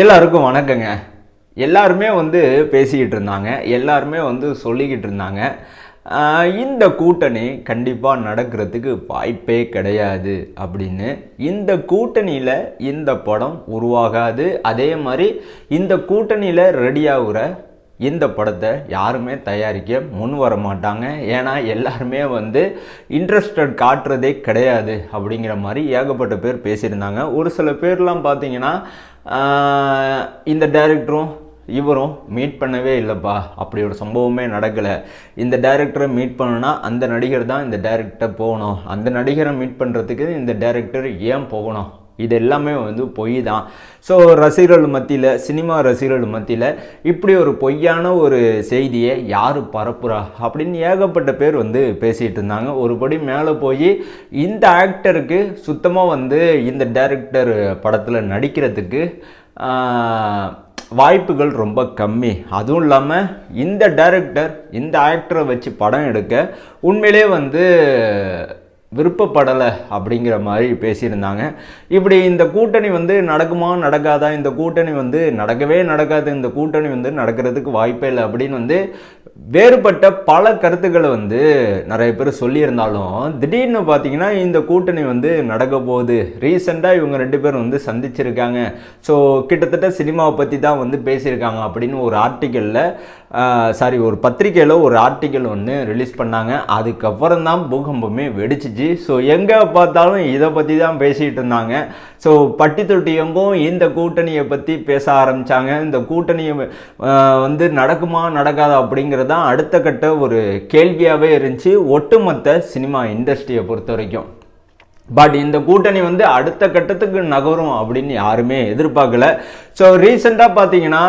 எல்லாருக்கும் வணக்கங்க. எல்லாருமே வந்து பேசிக்கிட்டு இருந்தாங்க. எல்லாருமே வந்து சொல்லிக்கிட்டு இருந்தாங்க. இந்த கூட்டணி கண்டிப்பாக நடக்கிறதுக்கு வாய்ப்பே கிடையாது அப்படின்னு. இந்த கூட்டணியில் இந்த படம் உருவாகாது. அதே மாதிரி இந்த கூட்டணியில் ரெடியாகிற இந்த படத்தை யாருமே தயாரிக்க முன் வர மாட்டாங்க. ஏன்னா எல்லாருமே வந்து இன்ட்ரெஸ்டட் காட்டுறதே கிடையாது அப்படிங்கிற மாதிரி ஏகப்பட்ட பேர் பேசியிருந்தாங்க. ஒரு சில பேர்லாம் பார்த்தீங்கன்னா இந்த டைரக்டரும் இவரும் மீட் பண்ணவே இல்லைப்பா. அப்படி ஒரு சம்பவமே நடக்கலை. இந்த டைரக்டரை மீட் பண்ணணும்னா அந்த நடிகர் தான் இந்த டைரக்டர் போகணும். அந்த நடிகரை மீட் பண்ணுறதுக்கு இந்த டைரக்டர் ஏன் போகணும்? இது எல்லாமே வந்து பொய் தான். ஸோ ரசிகர்கள் மத்தியில் சினிமா ரசிகர்கள் மத்தியில் இப்படி ஒரு பொய்யான ஒரு செய்தியை யார் பரப்புறா? அப்படின்னு ஏகப்பட்ட பேர் வந்து பேசிகிட்டு இருந்தாங்க. ஒருபடி மேலே போய் இந்த ஆக்டருக்கு சுத்தமாக வந்து இந்த டைரக்டர் படத்தில் நடிக்கிறதுக்கு வாய்ப்புகள் ரொம்ப கம்மி. அதுவும் இல்லாமல் இந்த டைரக்டர் இந்த ஆக்டரை வச்சு படம் எடுக்க உண்மையிலே வந்து விருப்பப்படலை அப்படிங்கிற மாதிரி பேசியிருந்தாங்க. இப்படி இந்த கூட்டணி வந்து நடக்குமா நடக்காதா? இந்த கூட்டணி வந்து நடக்கவே நடக்காது. இந்த கூட்டணி வந்து நடக்கிறதுக்கு வாய்ப்பே இல்லை அப்படின்னு வந்து வேறுபட்ட பல கருத்துக்களை வந்து நிறைய பேர் சொல்லியிருந்தாலும் திடீர்னு பார்த்தீங்கன்னா இந்த கூட்டணி வந்து நடக்க போகுது. ரீசெண்டாக இவங்க ரெண்டு பேரும் வந்து சந்திச்சிருக்காங்க. ஸோ கிட்டத்தட்ட சினிமாவை பற்றி தான் வந்து பேசியிருக்காங்க அப்படின்னு ஒரு ஆர்டிக்கலில் சாரி ஒரு பத்திரிக்கையில் ஒரு ஆர்டிக்கல் ஒன்று ரிலீஸ் பண்ணாங்க. அதுக்கப்புறம் தான் பூகம்பமே வெடிச்சிச்சு. ஸோ எங்கே பார்த்தாலும் இதை பற்றி தான் பேசிகிட்டு இருந்தாங்க. ஸோ பட்டி தொட்டி எங்கும் இந்த கூட்டணியை பற்றி பேச ஆரம்பித்தாங்க இந்த கூட்டணியை வந்து நடக்குமா நடக்காதா அப்படிங்கிறது தான் அடுத்த கட்ட ஒரு கேள்வியாகவே இருந்துச்சு. ஒட்டுமொத்த சினிமா இண்டஸ்ட்ரியை பொறுத்த வரைக்கும் பட் இந்த கூட்டணி வந்து அடுத்த கட்டத்துக்கு நகரும் அப்படின்னு யாருமே எதிர்பார்க்கல. ஸோ ரீசெண்டாக பார்த்தீங்கன்னா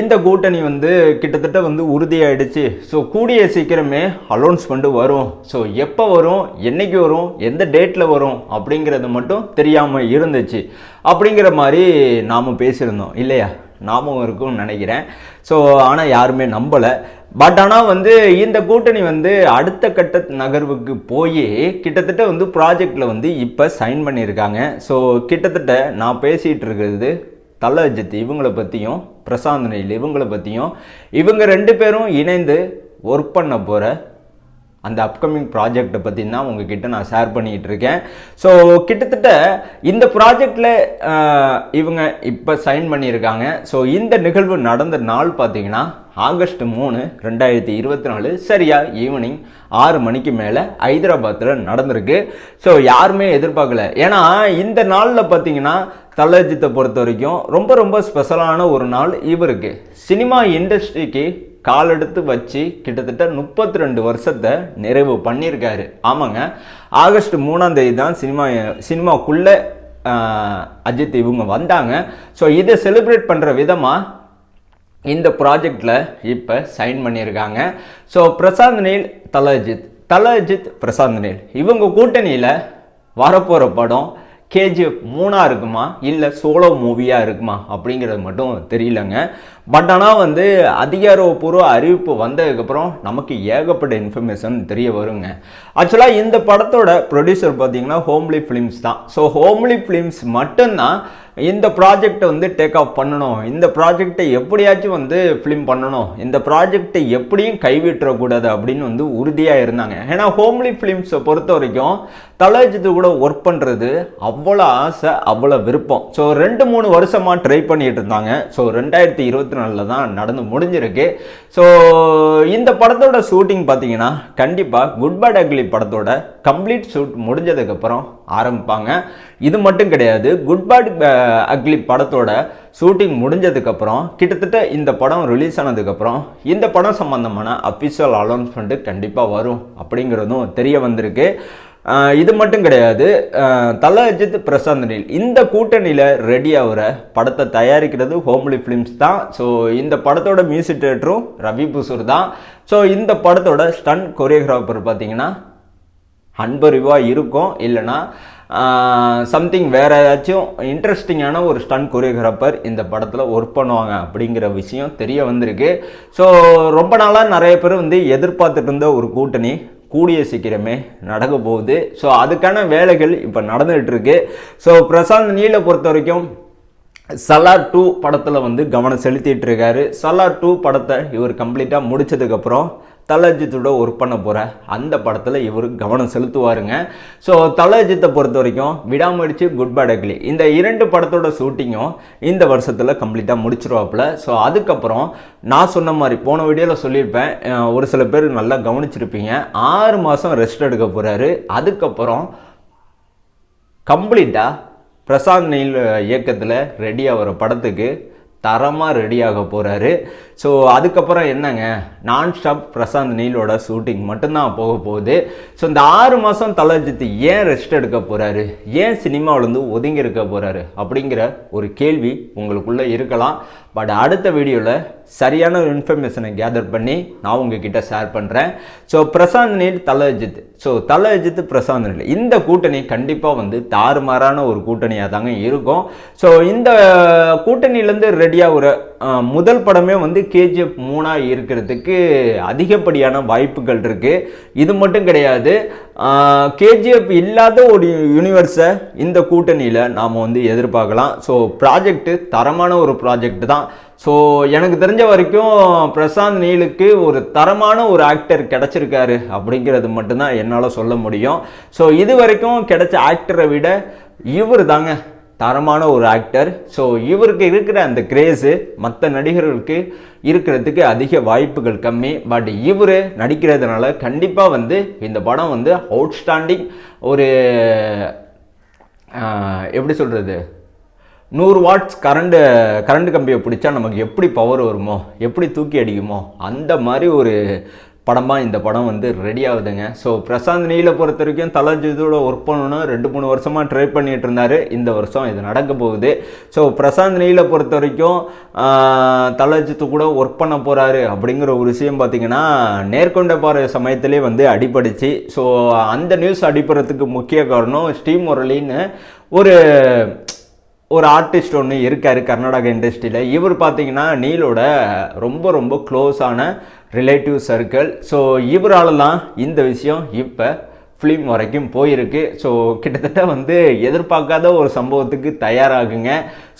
இந்த கூட்டணி வந்து கிட்டத்தட்ட வந்து உறுதியாயிடுச்சு. ஸோ கூடிய சீக்கிரமே அலௌன்ஸ்மெண்ட் வரும். ஸோ எப்போ வரும் என்னைக்கு வரும் எந்த டேட்டில் வரும் அப்படிங்கிறது மட்டும் தெரியாமல் இருந்துச்சு. அப்படிங்கிற மாதிரி நாம் பேசியிருந்தோம் இல்லையா? ஞாபகம் இருக்கும்னு நினைக்கிறேன். ஸோ ஆனால் யாருமே நம்பலை. பட் ஆனால் வந்து இந்த கூட்டணி வந்து அடுத்த கட்ட நகர்வுக்கு போய் கிட்டத்தட்ட வந்து ப்ராஜெக்டில் வந்து இப்போ சைன் பண்ணியிருக்காங்க. ஸோ கிட்டத்தட்ட நான் பேசிகிட்டு இருக்கிறது தலஜித் இவங்களை பற்றியும் பிரசாந்த் நெயில் இவங்களை பற்றியும் இவங்க ரெண்டு பேரும் இணைந்து ஒர்க் பண்ண போகிற அந்த அப்கமிங் ப்ராஜெக்டை பற்றி தான் உங்ககிட்ட நான் ஷேர் பண்ணிக்கிட்டு இருக்கேன். ஸோ கிட்டத்தட்ட இந்த ப்ராஜெக்டில் இவங்க இப்போ சைன் பண்ணியிருக்காங்க. ஸோ இந்த நிகழ்வு நடந்த நாள் பார்த்தீங்கன்னா ஆகஸ்ட் மூணு ரெண்டாயிரத்தி இருபத்தி நாலு சரியா ஈவினிங் ஆறு மணிக்கு மேலே ஹைதராபாத்தில் நடந்திருக்கு. ஸோ யாருமே எதிர்பார்க்கல. ஏன்னா இந்த நாளில் பார்த்தீங்கன்னா தலஜித்தை பொறுத்த வரைக்கும் ரொம்ப ரொம்ப ஸ்பெஷலான ஒரு நாள் இவருக்கு. சினிமா இண்டஸ்ட்ரிக்கு காலெடுத்து வச்சு கிட்டத்தட்ட முப்பத்தி ரெண்டு வருஷத்தை நிறைவு பண்ணியிருக்காரு. ஆமாங்க. ஆகஸ்ட் மூணாம் தேதி தான் சினிமா சினிமாக்குள்ளே அஜித் இவங்க வந்தாங்க. ஸோ இதை செலிப்ரேட் பண்ணுற விதமாக இந்த ப்ராஜெக்டில் இப்போ சைன் பண்ணியிருக்காங்க. So Prashanth Neil Thala Ajith. Thala Ajith Prashanth Neil. இவங்க கூட்டணியில் வரப்போகிற படம் கேஜிஎஃப் மூணாக இருக்குமா? இல்லை சோலோ மூவியாக இருக்குமா? அப்படிங்கிறது மட்டும் தெரியலங்க. பட் ஆனால் வந்து அதிகாரப்பூர்வ அறிவிப்பு வந்ததுக்கப்புறம் நமக்கு ஏகப்பட்ட இன்ஃபர்மேஷன் தெரிய வருங்க. ஆக்சுவலாக இந்த படத்தோட ப்ரொடியூசர் பார்த்தீங்கன்னா ஹோம்லி ஃபிலிம்ஸ் தான். ஸோ ஹோம்லி ஃபிலிம்ஸ் மட்டும்தான் இந்த ப்ராஜெக்டை வந்து டேக் ஆஃப் பண்ணணும். இந்த ப்ராஜெக்டை எப்படியாச்சும் வந்து ஃபிலிம் பண்ணணும். இந்த ப்ராஜெக்டை எப்படியும் கைவிட்டுறக்கூடாது அப்படின்னு வந்து உறுதியாக இருந்தாங்க. ஏன்னா ஹோம்லி ஃபிலிம்ஸை பொறுத்த வரைக்கும் தலஜித்து கூட ஒர்க் பண்ணுறது அவ்வளோ ஆசை அவ்வளோ விருப்பம். ஸோ ரெண்டு மூணு வருஷமாக ட்ரை பண்ணிகிட்டு இருந்தாங்க. ஸோ ரெண்டாயிரத்தி இருபத்தி நாலில் தான் நடந்து முடிஞ்சிருக்கு. ஸோ இந்த படத்தோட ஷூட்டிங் பார்த்தீங்கன்னா கண்டிப்பாக குட் பேட் அக்லி படத்தோட கம்ப்ளீட் ஷூட் முடிஞ்சதுக்கப்புறம் ஆரம்பிப்பாங்க. இது மட்டும் கிடையாது குட் பேட் அக்லி படத்தோட ஷூட்டிங் முடிஞ்சதுக்கப்புறம் கிட்டத்தட்ட இந்த படம் ரிலீஸ் ஆனதுக்கப்புறம் இந்த படம் சம்மந்தமான அஃபிஷியல் அனௌன்ஸ்மெண்ட்டு கண்டிப்பாக வரும் அப்படிங்கிறதும் தெரிய வந்திருக்கு. இது மட்டும் கிடையாது. தல அஜித் பிரசாந்தனில் இந்த கூட்டணியில் ரெடி ஆகிற படத்தை தயாரிக்கிறது ஹோம்லி ஃபிலிம்ஸ் தான். ஸோ இந்த படத்தோட மியூசிக் டேரக்டரும் ரவி புசூர் தான். ஸோ இந்த படத்தோட ஸ்டன் கொரியோகிராஃபர் பார்த்தீங்கன்னா அன்பறிவாக இருக்கும். இல்லைன்னா சம்திங் வேறு ஏதாச்சும் இன்ட்ரெஸ்டிங்கான ஒரு ஸ்டன் கொரியோகிராஃபர் இந்த படத்தில் ஒர்க் பண்ணுவாங்க அப்படிங்கிற விஷயம் தெரிய வந்திருக்கு. ஸோ ரொம்ப நாளாக நிறைய பேர் வந்து எதிர்பார்த்துட்டு இருந்த ஒரு கூட்டணி. கூடிய சீக்கிரமே நடக்க போகுது. ஸோ அதுக்கான வேலைகள் இப்போ நடந்துகிட்ருக்கு ஸோ பிரசாந்த் நீலை பொறுத்த வரைக்கும் சலார் டூ படத்தில் வந்து கவனம் செலுத்திட்டு இருக்காரு. சலார் டூ படத்தை இவர் கம்ப்ளீட்டாக முடிச்சதுக்கப்புறம் தலஜித்தோட ஒர்க் பண்ண போகிற அந்த படத்தில் இவர் கவனம் செலுத்துவாருங்க. ஸோ தலஜித்தை பொறுத்த வரைக்கும் விடாமடிச்சு குட் பேட் அக்லி இந்த இரண்டு படத்தோட ஷூட்டிங்கும் இந்த வருஷத்தில் கம்ப்ளீட்டாக முடிச்சிருவாப்புல. ஸோ அதுக்கப்புறம் நான் சொன்ன மாதிரி போன வீடியோவில் சொல்லியிருப்பேன். ஒரு சில பேர் நல்லா கவனிச்சிருப்பீங்க. ஆறு மாதம் ரெஸ்ட் எடுக்க போகிறாரு அதுக்கப்புறம் கம்ப்ளீட்டாக பிரசாந்த் நீல் இயக்கத்தில் ரெடி ஆகிற படத்துக்கு தரமாக ரெடியாக போகிறாரு ஸோ அதுக்கப்புறம் என்னங்க? நான் ஸ்டாப் பிரசாந்த் நீலோட ஷூட்டிங் மட்டும்தான் போக போகுது. ஸோ இந்த ஆறு மாதம் தலஜித் ஏன் ரெஸ்ட் எடுக்க போகிறாரு ஏன் சினிமாவிலேருந்து ஒதுங்கி இருக்க போகிறாரு அப்படிங்கிற ஒரு கேள்வி உங்களுக்குள்ளே இருக்கலாம். பட் அடுத்த வீடியோவில் சரியான ஒரு இன்ஃபர்மேஷனை கேதர் பண்ணி நான் உங்ககிட்ட ஷேர் பண்ணுறேன் ஸோ பிரசாந்த் நீர் தலை அஜித். ஸோ தலை அஜித் பிரசாந்த் நீர். இந்த கூட்டணி கண்டிப்பாக வந்து தாறுமாறான ஒரு கூட்டணியாக தாங்க இருக்கும். ஸோ இந்த கூட்டணியிலேருந்து ரெடியாக ஒரு முதல் படமே வந்து கேஜிஎஃப் மூணாக இருக்கிறதுக்கு அதிகப்படியான வாய்ப்புகள் இருக்குது இது மட்டும் கிடையாது. கேஜிஎஃப் இல்லாத ஒரு யூனிவர்ஸை இந்த கூட்டணியில் நாம் வந்து எதிர்பார்க்கலாம். ஸோ ப்ராஜெக்ட்டு தரமான ஒரு ப்ராஜெக்ட் தான். ஸோ எனக்கு தெரிஞ்ச வரைக்கும் பிரசாந்த் நீலுக்கு ஒரு தரமான ஒரு ஆக்டர் கிடச்சிருக்காரு அப்படிங்கிறது மட்டும்தான் என்னால் சொல்ல முடியும். ஸோ இது வரைக்கும் கிடைச்ச ஆக்டரை விட இவர் தாங்க தரமான ஒரு ஆக்டர் ஸோ இவருக்கு இருக்கிற அந்த கிரேஸு மற்ற நடிகர்களுக்கு இருக்கிறதுக்கு அதிக வாய்ப்புகள் கம்மி. பட் இவர் நடிக்கிறதுனால கண்டிப்பாக வந்து இந்த படம் வந்து அவுட்ஸ்டாண்டிங் ஒரு எப்படி சொல்கிறது நூறு வாட்ஸ் கரண்ட் கரண்ட் கம்பியை பிடிச்சா நமக்கு எப்படி பவர் வருமோ எப்படி தூக்கி அடிக்குமோ அந்த மாதிரி ஒரு படமாக இந்த படம் வந்து ரெடி ஆகுதுங்க. ஸோ பிரசாந்த் நீல பொறுத்த வரைக்கும் தலஜித்தோட ஒர்க் பண்ணணும் ரெண்டு மூணு வருஷமாக ட்ரை பண்ணிகிட்டு இருந்தார். இந்த வருஷம் இது நடக்க போகுது. ஸோ பிரசாந்த் நீல பொறுத்த வரைக்கும் தலஜித்து கூட ஒர்க் பண்ண போகிறாரு அப்படிங்கிற ஒரு விஷயம் பார்த்தீங்கன்னா நேர்கொண்ட பாறை சமயத்திலே வந்து அடிபடிச்சு ஸோ அந்த நியூஸ் அடிப்படுறதுக்கு முக்கிய காரணம் ஸ்டீம் முரளின்னு ஒரு ஒரு ஆர்டிஸ்ட் ஒன்று இருக்கார் கர்நாடக இண்டஸ்ட்ரியில் இவர் பார்த்தீங்கன்னா நீலோட ரொம்ப ரொம்ப க்ளோஸான ரிலேட்டிவ் சர்க்கிள் ஸோ இவராலலாம் இந்த விஷயம் இப்போ ஃபிலிம் வரைக்கும் போயிருக்கு. ஸோ கிட்டத்தட்ட வந்து எதிர்பார்க்காத ஒரு சம்பவத்துக்கு தயாராகுங்க.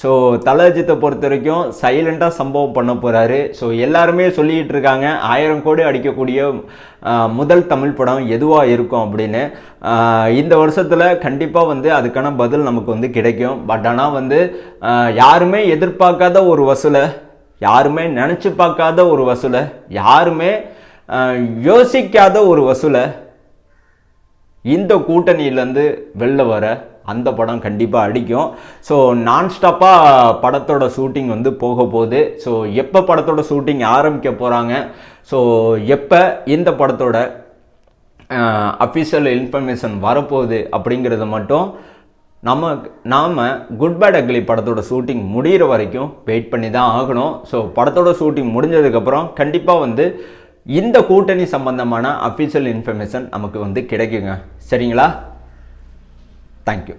ஸோ தலஜித்தை பொறுத்த வரைக்கும் சைலண்ட்டாக சம்பவம் பண்ண போகிறாரு ஸோ எல்லாருமே சொல்லிக்கிட்டு இருக்காங்க. ஆயிரம் கோடி அடிக்கக்கூடிய முதல் தமிழ் படம் எதுவாக இருக்கும் அப்படின்னு. இந்த வருஷத்தில் கண்டிப்பாக வந்து அதுக்கான பதில் நமக்கு வந்து கிடைக்கும். பட் ஆனால் வந்து யாருமே எதிர்பார்க்காத ஒரு வசூலை யாருமே நினச்சி பார்க்காத ஒரு வசூலை யாருமே யோசிக்காத ஒரு வசூலை இந்த கூட்டணியிலேருந்து வெளில வர அந்த படம் கண்டிப்பாக அடிக்கும். ஸோ நான் ஸ்டாப்பாக படத்தோட ஷூட்டிங் வந்து போக போகுது. ஸோ எப்போ படத்தோட ஷூட்டிங் ஆரம்பிக்க போகிறாங்க ஸோ எப்போ இந்த படத்தோட அஃபிஷியல் இன்ஃபர்மேஷன் வரப்போகுது அப்படிங்கிறத மட்டும் நம்ம நாம் குட் பேட் அக்லி படத்தோட ஷூட்டிங் முடிகிற வரைக்கும் வெயிட் பண்ணி தான் ஆகணும். ஸோ படத்தோட ஷூட்டிங் முடிஞ்சதுக்கப்புறம் கண்டிப்பாக வந்து இந்த கூட்டணி சம்பந்தமான அஃபிஷியல் இன்ஃபர்மேஷன் நமக்கு வந்து கிடைக்குங்க. சரிங்களா? தேங்க்யூ